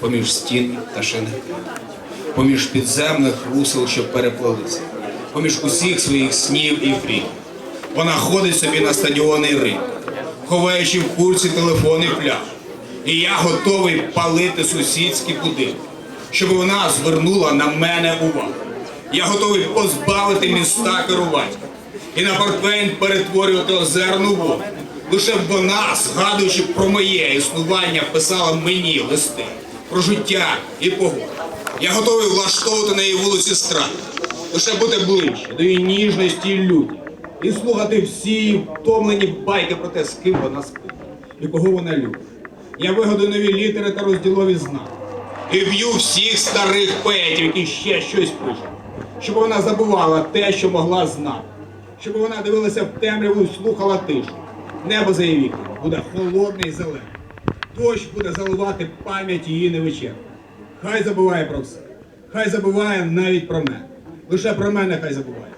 поміж стін та шини, поміж підземних русел, що переплелися, поміж усіх своїх снів і фрій. Вона ходить собі на стадіонний ринок, ховаючи в курці телефонний пляж. І я готовий палити сусідські будинки, щоб вона звернула на мене увагу. Я готовий позбавити міста керування і на портвейн перетворювати озерну воду. Лише б вона, згадуючи про моє існування, писала мені листи про життя і погоду. Я готовий влаштовувати на її вулиці страх, лише бути ближче до її ніжності і люті, і слухати всі її втомлені байки про те, з ким вона спить і кого вона любить. Я вигадую нові літери та розділові знаки. І б'ю всіх старих поетів, які ще щось пишуть, щоб вона забувала те, що могла знати, щоб вона дивилася в темряву і слухала тишу. Небо за її вікном буде холодне і зелене. Дощ буде заливати пам'ять її невече. Хай забуває про все. Хай забуває навіть про мене. Лише про мене хай забуває.